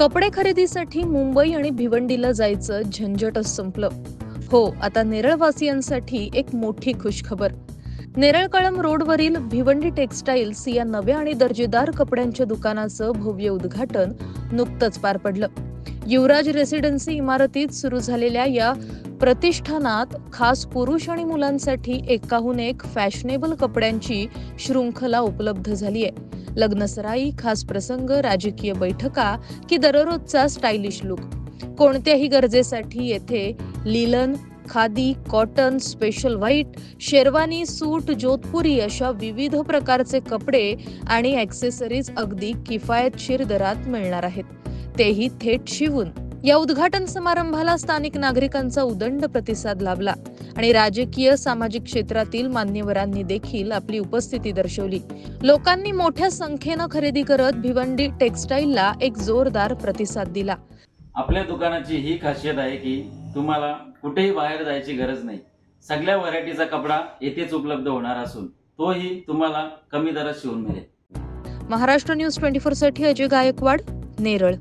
कपडे खरेदीसाठी मुंबई आणि भिवंडीला जायचं झंझटच संपलं. हो आता नेरळवासियांसाठी एक मोठी खुशखबर. नेरळ कळम रोडवरील भिवंडी टेक्सटाईल्स या नव्या आणि दर्जेदार कपड्यांच्या दुकानाचं भव्य उद्घाटन नुकतंच पार पडलं. युवराज रेसिडेन्सी इमारतीत सुरू झालेल्या या प्रतिष्ठानात खास पुरुष आणि मुलांसाठी एकाहून एक फॅशनेबल कपड्यांची शृंखला उपलब्ध झाली आहे लग्नसराई खास प्रसंग राजकीय बैठका की दररोजचा स्टायलिश लुक. कोणत्याही गरजेसाठी येथे linen khadi cotton special white sherwani suit Jodhpuri अशा विविध प्रकारचे कपडे आणि ॲक्सेसरीज अगदी किफायतशीर दरात मिळणार आहेत. तेही थेट शिवून. या उद्घाटन समारंभाला स्थानिक नागरिकांचा उदंड प्रतिसाद लाभला. आणि राजकीय सामाजिक क्षेत्रातील मान्यवरांनी देखील आपली उपस्थिती दर्शवली. लोकांनी मोठ्या संख्येनं खरेदी करत भिवंडी टेक्सटाईलला एक जोरदार प्रतिसाद दिला. आपल्या दुकानाची ही खासियत आहे की तुम्हाला कुठेही बाहेर जायची गरज नाही. सगळ्या व्हरायटीचा कपडा येथेच उपलब्ध होणार असून तोही तुम्हाला कमी दरात शिवून मिळेल. महाराष्ट्र न्यूज ट्वेंटी फोरसाठी अजय गायकवाड नेरळ.